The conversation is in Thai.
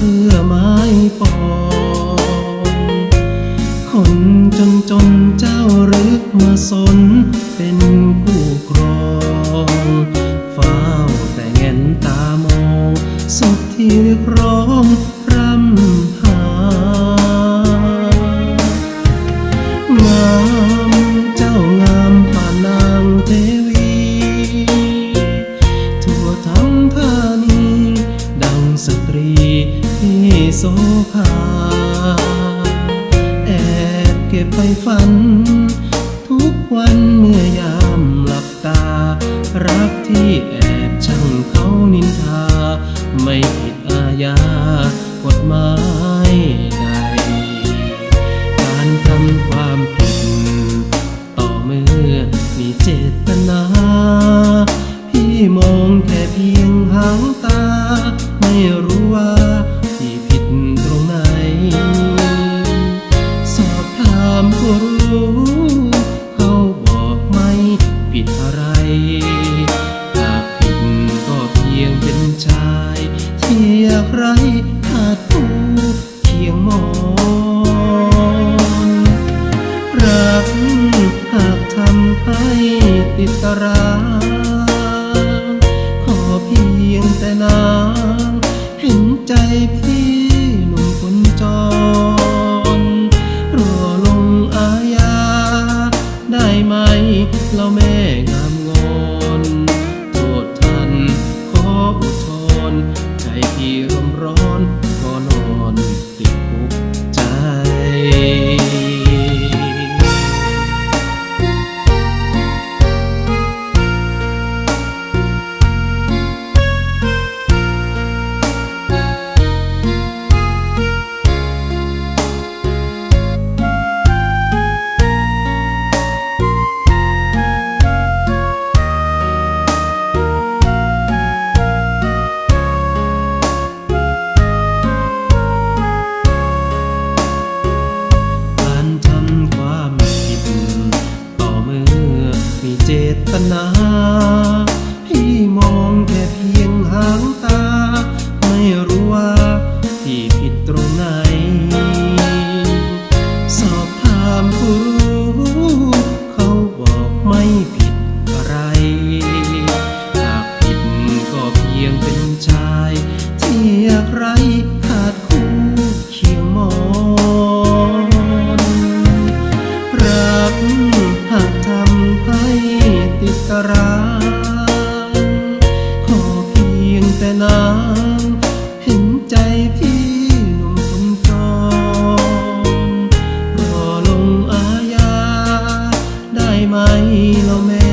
เสื้อไม้ปองคนจนจนเจ้ารึกมาสนเป็นผู้ครองเฝ้าแต่เงินตามองสุดที่ร้อง โสภาแอบเก็บไปฝัน ทุกวันเมื่อยามหลับตา รักที่แอบช่างเขานินทา ไม่ผิดอาญากฎหมายใด การทำความผิด ต่อเมื่อมีเจตนา พี่มองแค่เพียงหางตา อยากไรขาดผู้เคียงมองรักหากทำให้ติดตารางขอเพียงแต่นางเห็นใจพี่หนุ่มคนจรรอลงอาญาได้ไหมเราแม่งา ร้อนร้อนอน นา พี่มองแค่เพียงหางตา ไม่รู้ว่าที่ผิดตรงไหน สอบถามผู้รู้เขาบอกไม่ผิดอะไร หากผิดก็เพียงเป็นชายที่อยากไร ไหมเราแม่